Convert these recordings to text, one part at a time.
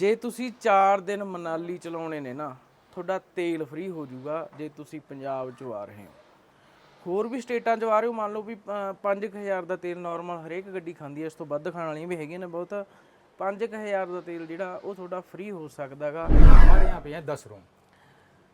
ਜੇ ਤੁਸੀਂ ਚਾਰ ਦਿਨ ਮਨਾਲੀ ਚਲਾਉਣੇ ਨੇ ਨਾ, ਤੁਹਾਡਾ ਤੇਲ ਫ੍ਰੀ ਹੋ ਜਾਊਗਾ ਜੇ ਤੁਸੀਂ ਪੰਜਾਬ ਚੋਂ ਆ ਰਹੇ ਹੋ। ਹੋਰ ਵੀ ਸਟੇਟਾਂ ਚ ਆ ਰਹੇ ਹੋ, ਮੰਨ ਲਓ ਵੀ 5000 ਦਾ ਤੇਲ ਨਾਰਮਲ ਹਰੇਕ ਗੱਡੀ ਖਾਂਦੀ ਹੈ, ਇਸ ਤੋਂ ਵੱਧ ਖਾਣ ਵਾਲੀਆਂ ਵੀ ਹੈਗੀਆਂ ਨੇ ਬਹੁਤ। 5000 ਦਾ ਤੇਲ ਜਿਹੜਾ, ਉਹ ਤੁਹਾਡਾ ਫ੍ਰੀ ਹੋ ਸਕਦਾਗਾ ਹਮਾਰੇ ਯਹਾਂ ਪੇ ਹੈ 10 ਰੂਮ।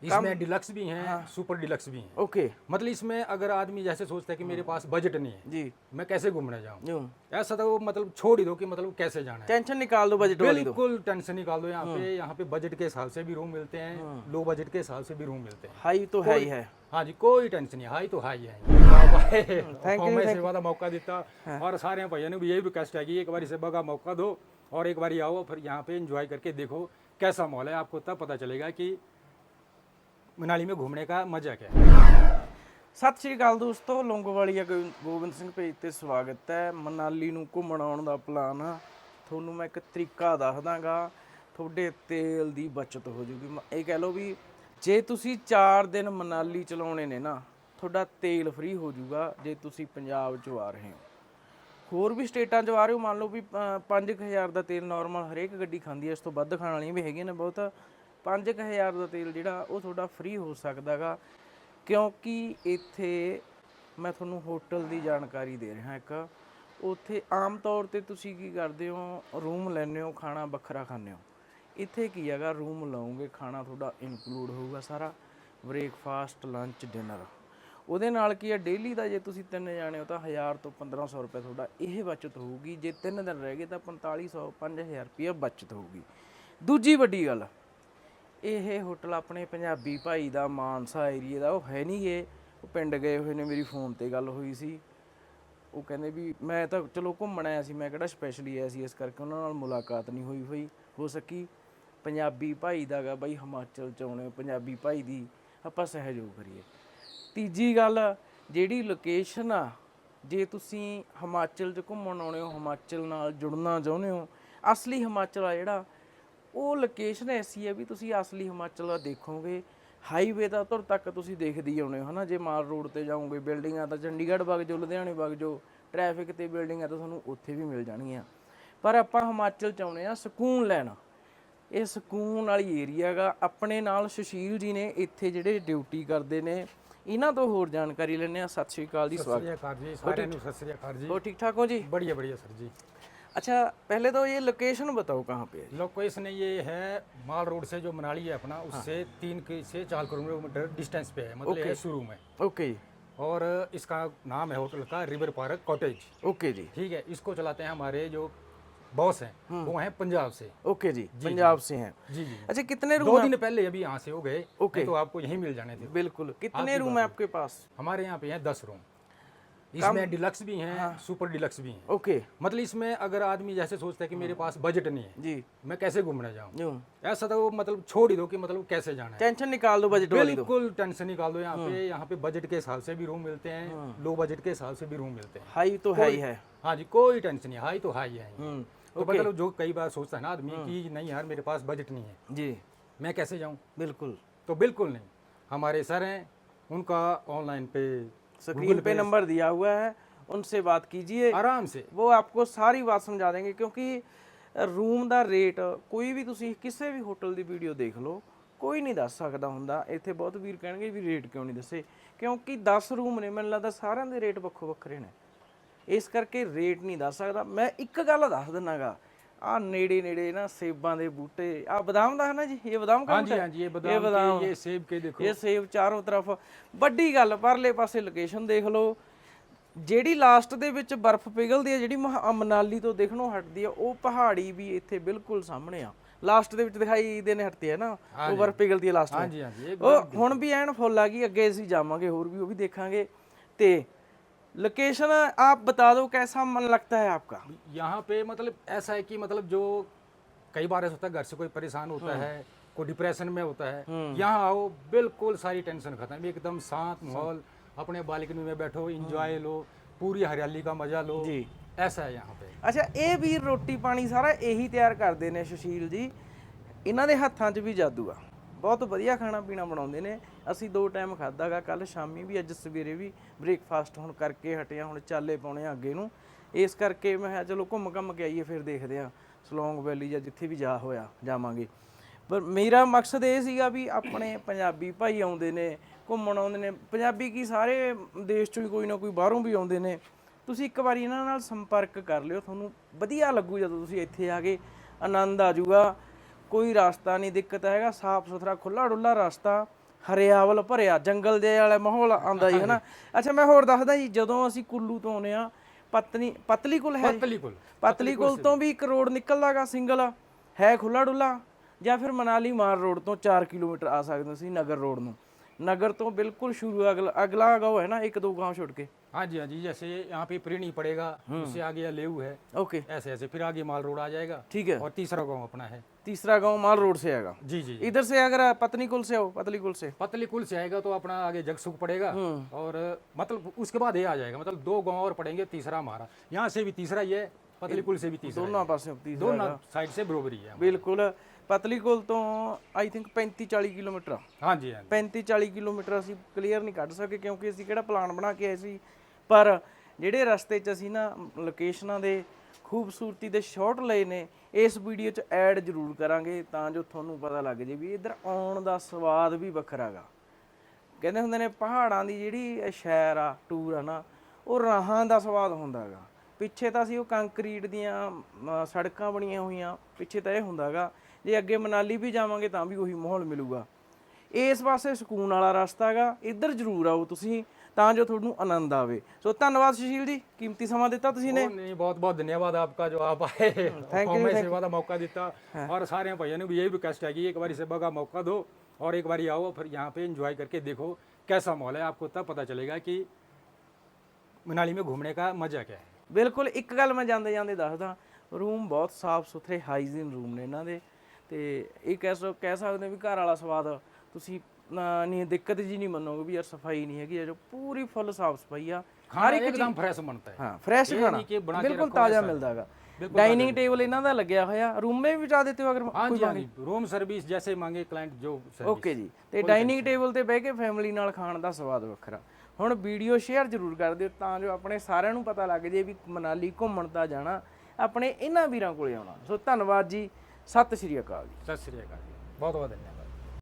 इसमें डिलक्स भी हैं हाँ। सुपर डिलक्स भी हैं। ओके। मतलब इसमें अगर आदमी जैसे सोचता है कि मेरे पास बजट नहीं है जी। मैं कैसे घूमने जाऊँ? ऐसा तो मतलब छोड़ ही दो कि मतलब कैसे जाना है। टेंशन निकाल दो बजट बिल्कुल टेंशन निकाल दो यहाँ पे यहाँ पे बजट के हिसाब से भी रूम मिलते हैं लो बजट के हिसाब से भी रूम मिलते हैं। हाई तो हाई है हाँ। जी कोई टेंशन नहीं हाई तो हाई है। थैंक यू मैं सेवा का मौका देता और सारे भैया ने भी यही रिक्वेस्ट है कि एक बार सेवा का मौका दो और एक बार आओ फिर यहाँ पे इंजॉय करके देखो कैसा माहौल है। आपको तब पता चलेगा कि ਮਨਾਲੀ ਮੇ ਘੁੰਮਣੇ ਕਾ ਮਜ਼ਾ ਕਿਆ ਸਤਿ ਸ਼੍ਰੀ ਅਕਾਲ ਦੋਸਤੋ ਲੋਂਗੋਵਾਲੀਆ ਗੋਬਿੰਦ ਸਿੰਘ ਪੇਜ ਤੇ ਸਵਾਗਤ ਹੈ। ਮਨਾਲੀ ਨੂੰ ਘੁੰਮਣ ਆਉਣ ਦਾ ਪਲਾਨ ਤੁਹਾਨੂੰ ਮੈਂ ਇੱਕ ਤਰੀਕਾ ਦੱਸ ਦਾਂਗਾ ਤੁਹਾਡੇ ਤੇਲ ਦੀ ਬਚਤ ਹੋ ਜੂਗੀ। ਇਹ ਕਹਿ ਲਓ ਵੀ ਜੇ ਤੁਸੀਂ 4 ਦਿਨ ਮਨਾਲੀ ਚਲਾਉਣੇ ਨੇ ਨਾ, ਤੁਹਾਡਾ ਤੇਲ ਫ੍ਰੀ ਹੋ ਜਾਊਗਾ ਜੇ ਤੁਸੀਂ ਪੰਜਾਬ ਚੋਂ ਆ ਰਹੇ ਹੋ। ਹੋਰ ਵੀ ਸਟੇਟਾਂ ਚ ਆ ਰਹੇ ਹੋ। ਮੰਨ ਲਓ ਵੀ 5000 ਦਾ ਤੇਲ ਨਾਰਮਲ ਹਰੇਕ ਗੱਡੀ ਖਾਂਦੀ ਹੈ ਇਸ ਤੋਂ ਵੱਧ ਖਾਣ ਵਾਲੀਆਂ ਵੀ ਹੈਗੀਆਂ ਨੇ ਬਹੁਤ। 5000 ਦਾ ਤੇਲ ਜਿਹੜਾ, ਉਹ ਤੁਹਾਡਾ ਫ੍ਰੀ ਹੋ ਸਕਦਾਗਾ ਕਿਉਂਕਿ ਇੱਥੇ ਮੈਂ ਤੁਹਾਨੂੰ ਹੋਟਲ ਦੀ ਜਾਣਕਾਰੀ ਦੇ ਰਿਹਾ ਇੱਕ। ਉੱਥੇ ਆਮ ਤੌਰ ਤੇ ਤੁਸੀਂ ਕੀ ਕਰਦੇ ਹੋ? ਰੂਮ ਲੈਂਦੇ ਹੋ, ਖਾਣਾ ਵੱਖਰਾ ਖਾਂਦੇ ਹੋ। ਇੱਥੇ ਕੀ ਹੈਗਾ, ਰੂਮ ਲਓਗੇ, ਖਾਣਾ ਤੁਹਾਡਾ ਇਨਕਲੂਡ ਹੋਊਗਾ ਸਾਰਾ। ਬ੍ਰੇਕਫਾਸਟ ਲੰਚ ਡਿਨਰ ਉਹਦੇ ਨਾਲ ਕੀ ਹੈ ਡੇਲੀ ਦਾ ਜੇ ਤੁਸੀਂ ਤਿੰਨ ਜਾਣੇ ਹੋ ਤਾਂ 1000 ਤੋਂ 1500 ਰੁਪਏ ਤੁਹਾਡਾ ਇਹ ਬਚਤ ਹੋਊਗੀ। ਜੇ ਤਿੰਨ ਦਿਨ ਰਹਿ ਗਏ ਤਾਂ 4500 5000 ਰੁਪਏ ਬਚਤ ਹੋਊਗੀ। ਦੂਜੀ ਵੱਡੀ ਗੱਲ ਇਹ ਹੋਟਲ ਆਪਣੇ ਪੰਜਾਬੀ ਭਾਈ ਦਾ ਮਾਨਸਾ ਏਰੀਏ ਦਾ, ਉਹ ਹੈ ਨਹੀਂ ਗੇ। ਉਹ ਪਿੰਡ ਗਏ ਹੋਏ ਨੇ, ਮੇਰੀ ਫੋਨ ਤੇ ਗੱਲ ਹੋਈ ਸੀ। ਉਹ ਕਹਿੰਦੇ ਵੀ ਮੈਂ ਤਾਂ ਚਲੋ ਘੁੰਮਣ ਆਇਆ ਸੀ, ਮੈਂ ਕਿਹੜਾ ਸਪੈਸ਼ਲੀ ਆਇਆ ਸੀ, ਇਸ ਕਰਕੇ ਉਹਨਾਂ ਨਾਲ ਮੁਲਾਕਾਤ ਨਹੀਂ ਹੋਈ ਹੋਈ। ਹੋ ਸਕੀ ਪੰਜਾਬੀ ਭਾਈ ਦਾ ਗਾ ਬਾਈ ਹਿਮਾਚਲ ਚ ਆਉਣੇ, ਪੰਜਾਬੀ ਭਾਈ ਦੀ ਆਪਾਂ ਸਹਿਯੋਗ ਕਰੀਏ। ਤੀਜੀ ਗੱਲ, ਜਿਹੜੀ ਲੋਕੇਸ਼ਨ ਆ, ਜੇ ਤੁਸੀਂ ਹਿਮਾਚਲ ਚ ਘੁੰਮਣ ਆਉਣੇ ਹੋ, ਹਿਮਾਚਲ ਨਾਲ ਜੁੜਨਾ ਚਾਹੁੰਦੇ ਹੋ, ਅਸਲੀ ਹਿਮਾਚਲ ਆ ਜਿਹੜਾ ਉਹ ਲੋਕੇਸ਼ਨ ਐਸੀ ਹੈ ਵੀ ਤੁਸੀਂ ਅਸਲੀ ਹਿਮਾਚਲ ਦਾ ਦੇਖੋਗੇ ਹਾਈਵੇ ਦਾ ਤੁਰ ਤੱਕ ਤੁਸੀਂ ਦੇਖਦੇ ਦੇਖਦੀ ਹੋਣੇ ਹਨਾ? ਜੇ ਮਾਲ ਰੋਡ ਤੇ ਜਾਓਗੇ ਬਿਲਡਿੰਗਾਂ ਤਾਂ ਚੰਡੀਗੜ੍ਹ ਵਗ ਜੋ ਲੁਧਿਆਣੇ ਵਗ ਜੋ ਟ੍ਰੈਫਿਕ ਤੇ ਬਿਲਡਿੰਗਾਂ ਤਾਂ ਤੁਹਾਨੂੰ ਉੱਥੇ ਵੀ ਮਿਲ ਜਾਣਗੀਆਂ। ਪਰ ਆਪਾਂ ਹਿਮਾਚਲ ਚ ਆਉਣੇ ਆ ਸਕੂਨ ਲੈਣਾ। ਇਹ ਸਕੂਨ ਵਾਲੀ ਏਰੀਆ ਹੈਗਾ। ਆਪਣੇ ਨਾਲ ਸੁਸ਼ੀਲ ਜੀ ਨੇ ਇੱਥੇ ਜਿਹੜੇ ਡਿਊਟੀ ਕਰਦੇ ਨੇ ਇਹਨਾਂ ਤੋਂ ਹੋਰ ਜਾਣਕਾਰੀ ਲੈਣੇ ਆ ਸਤਿ ਸ਼੍ਰੀ ਅਕਾਲ ਜੀ ਸਵਾਗਤ। ਸਤਿ ਸ਼੍ਰੀ ਅਕਾਲ ਜੀ ਸਾਰਿਆਂ ਨੂੰ ਸਤਿ ਸ਼੍ਰੀ ਅਕਾਲ ਜੀ। ਹੋ ਠੀਕ ਠਾਕ ਹੋ ਜੀ? ਬੜੀਆ ਬੜੀਆ ਸਰ ਜੀ। अच्छा पहले तो ये लोकेशन बताओ कहाँ पे है? लोकेशन ये है माल रोड से जो मनाली है अपना उससे हाँ। तीन की- से चार किलोमीटर डिस्टेंस पे है मतलब ये है शुरू में। ओके और इसका नाम है होटल का रिवर पार्क कॉटेज ओके जी। ठीक है इसको चलाते हैं हमारे जो बॉस हैं वो हैं पंजाब से। ओके जी जी पंजाब से हैं। जी जी। अच्छा कितने दो रूम दिन पहले अभी यहाँ से हो गए ओके। तो आपको यहीं मिल जाने थे। बिल्कुल। कितने रूम है आपके पास? हमारे यहाँ पे हैं दस रूम। इसमें डिलक्स भी हैं हाँ। सुपर डिलक्स भी हैं। ओके मतलब इसमें अगर आदमी जैसे सोचता है कि मेरे पास बजट नहीं है जी। मैं कैसे घूमने जाऊँ? ऐसा तो मतलब छोड़ ही दो कि मतलब कैसे जाना है। टेंशन निकाल दो बजट बिल्कुल टेंशन निकाल दो यहाँ पे यहाँ पे बजट के हिसाब से भी रूम मिलते हैं लो बजट के हिसाब से भी रूम मिलते हैं। हाई तो है ही है। हाँ जी कोई टेंशन नहीं हाई तो हाई है हम्म तो मतलब जो कई बार सोचता है ना आदमी कि नहीं यार मेरे पास बजट नहीं है। जी। मैं कैसे जाऊँ? बिल्कुल। तो बिल्कुल नहीं। हमारे सर हैं उनका ऑनलाइन पे स्क्रीन पे नंबर दिया हुआ है उनसे बात कीजिए आराम से वो आपको ਸਾਰੀ ਬਾਤ ਸਮਝਾ ਦੇਣਗੇ ਕਿਉਂਕਿ ਰੂਮ ਦਾ ਰੇਟ ਕੋਈ ਵੀ ਤੁਸੀਂ ਕਿਸੇ ਵੀ ਹੋਟਲ ਦੀ ਵੀਡੀਓ ਦੇਖ ਲਓ ਕੋਈ ਨਹੀਂ ਦੱਸ ਸਕਦਾ ਹੁੰਦਾ ਇੱਥੇ ਬਹੁਤ ਵੀਰ ਕਹਿਣਗੇ ਵੀ ਰੇਟ ਕਿਉਂ ਨਹੀਂ ਦੱਸੇ ਕਿਉਂਕਿ 10 ਰੂਮ ਨੇ ਮੈਨੂੰ ਲੱਗਦਾ ਸਾਰਿਆਂ ਦੇ ਰੇਟ ਵੱਖੋ ਵੱਖਰੇ ਨੇ ਇਸ ਕਰਕੇ ਰੇਟ ਨਹੀਂ ਦੱਸ ਸਕਦਾ ਮੈਂ ਇੱਕ ਗੱਲ ਦੱਸ ਦਿੰਨਾਗਾ ਆ ਨੇੜੇ ਨੇੜੇ ਨਾ ਸੇਬਾਂ ਦੇ ਬੂਟੇ ਆ ਬਦਾਮ ਦਾ ਹੈ ਨਾ ਜੀ? ਇਹ ਬਦਾਮ ਕਾ ਹਾਂਜੀ ਹਾਂਜੀ ਇਹ ਬਦਾਮ ਕੇ ਇਹ ਸੇਬ ਕੇ ਦੇਖੋ। ਇਹ ਸੇਬ ਚਾਰੋਂ ਤਰਫ। ਵੱਡੀ ਗੱਲ ਪਰਲੇ ਪਾਸੇ ਲੋਕੇਸ਼ਨ ਦੇਖ ਲਓ। ਜਿਹੜੀ ਲਾਸਟ ਦੇ ਵਿੱਚ ਬਰਫ਼ ਪਿਘਲਦੀ ਹੈ ਜਿਹੜੀ ਮਹਾ- ਮਨਾਲੀ ਤੋਂ ਦੇਖਣੋਂ ਹਟਦੀ ਹੈ ਉਹ ਪਹਾੜੀ ਵੀ ਇੱਥੇ ਬਿਲਕੁਲ ਸਾਹਮਣੇ ਆ। ਲਾਸਟ ਦੇ ਵਿੱਚ ਦਿਖਾਈ ਦੇ ਨੇ ਹਟਦੀ ਹੈ ਨਾ ਉਹ ਬਰਫ਼ ਪਿਘਲਦੀ ਹੈ ਲਾਸਟ ਹਾਂਜੀ ਹਾਂਜੀ ਉਹ ਹੁਣ ਵੀ ਐਨ ਫੁੱਲ ਆ ਗਈ ਅੱਗੇ ਅਸੀਂ ਜਾਵਾਂਗੇ ਹੋਰ ਵੀ ਉਹ ਵੀ ਦੇਖਾਂਗੇ। ਤੇ लोकेशन आप बता दो कैसा मन लगता है आपका यहाँ पे मतलब ऐसा है कि मतलब जो कई बार ऐसा होता है घर से कोई परेशान होता है कोई डिप्रेशन में होता है यहाँ आओ बिल्कुल सारी टेंशन खत्म एकदम शांत माहौल अपने बालकनी में बैठो इंजॉय लो पूरी हरियाली का मजा लो जी। ऐसा है यहाँ पे ਅੱਛਾ ਇਹ ਵੀਰ ਰੋਟੀ ਪਾਣੀ ਸਾਰਾ ਇਹੀ ਤਿਆਰ ਕਰਦੇ ਨੇ ਸੁਸ਼ੀਲ ਜੀ ਇਹਨਾਂ ਦੇ ਹੱਥਾਂ 'ਚ ਵੀ ਜਾਦੂ ਆ ਬਹੁਤ ਵਧੀਆ ਖਾਣਾ ਪੀਣਾ ਬਣਾਉਂਦੇ ਨੇ। ਅਸੀਂ ਦੋ ਟਾਈਮ ਖਾਦਾਗਾ ਕੱਲ ਸ਼ਾਮੀ ਵੀ, ਅੱਜ ਸਵੇਰੇ ਵੀ ਬ੍ਰੇਕਫਾਸਟ ਹੁਣ ਕਰਕੇ ਹਟਿਆ ਹੁਣ ਚਾਲੇ ਪਾਉਣੇ ਆ ਅੱਗੇ ਨੂੰ। ਇਸ ਕਰਕੇ ਮੈਂ ਕਿਹਾ ਚਲੋ ਘੁੰਮ ਘੰਮ ਕੇ ਆਈਏ, ਫਿਰ ਦੇਖਦੇ ਆ ਸਲੋਂਗ ਵੈਲੀ ਜਾਂ ਜਿੱਥੇ ਵੀ ਜਾ ਹੋਇਆ, ਜਾਵਾਂਗੇ। ਪਰ ਮੇਰਾ ਮਕਸਦ ਇਹ ਸੀਗਾ ਵੀ ਆਪਣੇ ਪੰਜਾਬੀ ਭਾਈ ਆਉਂਦੇ ਨੇ, ਘੁੰਮਣ ਆਉਂਦੇ ਨੇ। ਪੰਜਾਬੀ ਕੀ ਸਾਰੇ ਦੇਸ਼ ਚੋਂ ਹੀ ਕੋਈ ਨਾ ਕੋਈ ਬਾਹਰੋਂ ਵੀ ਆਉਂਦੇ ਨੇ। ਤੁਸੀਂ ਇੱਕ ਵਾਰੀ ਇਹਨਾਂ ਨਾਲ ਸੰਪਰਕ ਕਰ ਲਿਓ, ਤੁਹਾਨੂੰ ਵਧੀਆ ਲੱਗੂ ਜਦੋਂ ਤੁਸੀਂ ਇੱਥੇ ਆ ਕੇ ਆਨੰਦ ਆ ਜਾਊਗਾ। ਕੋਈ ਰਸਤਾ ਨਹੀਂ ਦਿੱਕਤ ਹੈਗਾ ਸਾਫ਼ ਸੁਥਰਾ ਖੁੱਲਾ ਡੁੱਲਾ ਰਸਤਾ ਹਰਿਆਵਲ ਭਰਿਆ ਜੰਗਲ ਦੇ ਵਾਲਾ ਮਾਹੌਲ ਆਂਦਾ ਜੀ ਹਨਾ? ਅੱਛਾ ਮੈਂ ਹੋਰ ਦੱਸਦਾ ਜੀ ਜਦੋਂ ਅਸੀਂ ਕੁੱਲੂ ਤੋਂ ਆਉਨੇ ਆ ਪਤਨੀ ਪਤਲੀ ਕੁਲ ਹੈ ਪਤਲੀ ਕੁਲ ਪਤਲੀ ਕੁਲ ਤੋਂ ਵੀ 1 ਕਰੋੜ ਨਿਕਲਦਾਗਾ ਸਿੰਗਲ ਹੈ ਖੁੱਲਾ ਡੁੱਲਾ ਜਾਂ ਫਿਰ ਮਨਾਲੀ ਮਾਰ ਰੋਡ ਤੋਂ 4 ਕਿਲੋਮੀਟਰ ਆ ਸਕਦੇ ਸੀ ਨਗਰ ਰੋਡ ਨੂੰ। ਨਗਰ ਤੋਂ ਬਿਲਕੁਲ ਸ਼ੁਰੂ ਅਗਲਾ ਅਗਲਾ ਗਾਉ ਹੈ ਨਾ ਇੱਕ ਦੋ ਗਾਉ ਛੁੱਟ ਕੇ। हाँ जी हाँ जी जैसे यहाँ पे प्रीणी पड़ेगा उससे आगे या लेऊ है ਓਕੇ ऐसे ऐसे फिर आगे माल रोड आ जाएगा ठीक है और तीसरा गांव अपना है तीसरा गांव माल रोड से आएगा जी जी इधर से अगर आप पत्नी कुल से हो पतली कुल से पतली कुल से आएगा तो अपना आगे जगसुख पड़ेगा और मतलब उसके बाद ये आ जाएगा मतलब दो गांव और पड़ेंगे तीसरा हमारा यहाँ से भी तीसरा ये है पतली कुल से भी तीसरा ਦੋਨਾਂ ਪਾਸਿਓਂ है। ਤੀਸਰਾ दोनों साइड से बरोबरी है ਬਿਲਕੁਲ ਪਤਲੀ ਕੁਲ ਤੋਂ ਆਈ ਥਿੰਕ 35 40 ਕਿਲੋਮੀਟਰ ਆ। हाँ जी हाँ जी 35 40 ਕਿਲੋਮੀਟਰ ਅਸੀਂ ਕਲੀਅਰ ਨਹੀਂ ਕੱਢ ਸਕੇ ਕਿਉਂਕਿ ਅਸੀਂ ਕਿਹੜਾ ਪਲਾਨ ਬਣਾ ਕੇ ਆਏ ਸੀ ਪਰ ਜਿਹੜੇ ਰਸਤੇ 'ਚ ਅਸੀਂ ਨਾ ਲੋਕੇਸ਼ਨਾਂ ਦੇ ਖੂਬਸੂਰਤੀ ਦੇ ਸ਼ਾਟ ਲਏ ਨੇ, ਇਸ ਵੀਡੀਓ 'ਚ ਐਡ ਜ਼ਰੂਰ ਕਰਾਂਗੇ ਤਾਂ ਜੋ ਤੁਹਾਨੂੰ ਪਤਾ ਲੱਗ ਜੇ ਵੀ ਇੱਧਰ ਆਉਣ ਦਾ ਸਵਾਦ ਵੀ ਵੱਖਰਾ ਗਾ। ਕਹਿੰਦੇ ਹੁੰਦੇ ਨੇ ਪਹਾੜਾਂ ਦੀ ਜਿਹੜੀ ਇਹ ਸ਼ਹਿਰ ਆ, ਟੂਰ ਆ ਨਾ, ਉਹ ਰਾਹਾਂ ਦਾ ਸਵਾਦ ਹੁੰਦਾਗਾ ਪਿੱਛੇ ਤਾਂ ਅਸੀਂ ਉਹ ਕੰਕਰੀਟ ਦੀਆਂ ਸੜਕਾਂ ਬਣੀਆਂ ਹੋਈਆਂ, ਪਿੱਛੇ ਤਾਂ ਇਹ ਹੁੰਦਾਗਾ ਜੇ ਅੱਗੇ ਮਨਾਲੀ ਵੀ ਜਾਵਾਂਗੇ ਤਾਂ ਵੀ ਉਹੀ ਮਾਹੌਲ ਮਿਲੂਗਾ। ਇਸ ਪਾਸੇ ਸਕੂਨ ਵਾਲਾ ਰਸਤਾ ਹੈਗਾ ਇੱਧਰ ਜ਼ਰੂਰ ਆਓ ਤੁਸੀਂ ਤਾਂ ਜੋ ਤੁਹਾਨੂੰ ਆਨੰਦ ਆਵੇ ਸੋ ਧੰਨਵਾਦ ਸੁਸ਼ੀਲ ਜੀ ਕੀਮਤੀ ਸਮਾਂ ਦਿੱਤਾ ਤੁਸੀਂ ਨੇ ਉਹ ਨਹੀਂ ਬਹੁਤ ਬਹੁਤ ਧੰਨਵਾਦ आपका जो आप आए Thank you, हमें thank सेवा का मौका देता और सारे भाइयों ने भी यही रिक्वेस्ट है कि एक बार सेवा का मौका दो और एक बार आओ फिर यहाँ पे एंजॉय करके देखो कैसा माहौल है आपको तब पता चलेगा कि मनाली में घूमने का मजा क्या है ਬਿਲਕੁਲ ਇੱਕ ਗੱਲ ਮੈਂ ਜਾਂਦੇ ਜਾਂਦੇ ਦੱਸਦਾ ਰੂਮ ਬਹੁਤ ਸਾਫ ਸੁਥਰੇ ਹਾਈਜੀਨ ਰੂਮ ਨੇ ਇਹਨਾਂ ਦੇ ਤੇ ਇਹ ਕਹਿ ਸਕ ਕਹਿ ਸਕਦੇ ਵੀ ਘਰ ਵਾਲਾ ਸਵਾਦ ਤੁਸੀਂ ਅਹ, ਨਹੀਂ ਦਿੱਕਤ ਜੀ ਨਹੀਂ ਮੰਨੋਗੇ ਵੀ ਯਾਰ ਸਫਾਈ ਨਹੀਂ ਹੈਗੀ ਜੋ ਪੂਰੀ ਫੁੱਲ ਸਾਫ ਸਫਾਈ ਆ खाना एकदम फ्रेश बनता है ਹਾਂ ਫਰੈਸ਼ ਇਹ ਖਾਣਾ ਨਹੀਂ ਕਿ ਬਣਾ ਕੇ ਬਿਲਕੁਲ ਰੱਖੋ ਤਾਜ਼ਾ ਐਸਾ। ਮਿਲਦਾਗਾ ਡਾਈਨਿੰਗ ਟੇਬਲ ਇਹਨਾਂ ਦਾ ਲੱਗਿਆ ਹੋਇਆ ਰੂਮ ਮੇ ਵੀ ਚਾ ਦਿੱਤੇ ਹੋ ਅਗਰ हाँ जी हाँ जी रूम सर्विस जैसे मांगे क्लाइंट जो सर्विस ਓਕੇ ਜੀ ਤੇ ਡਾਈਨਿੰਗ ਟੇਬਲ ਤੇ ਬਹਿ ਕੇ ਫੈਮਿਲੀ ਨਾਲ ਖਾਣ ਦਾ ਸਵਾਦ ਵੱਖਰਾ ਹੁਣ ਵੀਡੀਓ ਸ਼ੇਅਰ ਜ਼ਰੂਰ ਕਰ ਦਿਓ ਤਾਂ ਜੋ ਆਪਣੇ ਸਾਰਿਆਂ ਨੂੰ ਪਤਾ ਲੱਗ ਜੇ ਵੀ ਮਨਾਲੀ ਘੁੰਮਣ ਤਾਂ ਜਾਣਾ ਆਪਣੇ ਇਹਨਾਂ ਵੀਰਾਂ ਕੋਲੇ ਆਉਣਾ ਸੋ ਧੰਨਵਾਦ ਜੀ ਸਤਿ ਸ਼੍ਰੀ ਅਕਾਲ ਜੀ सत श्री अकाल बहुत बहुत धन्यवाद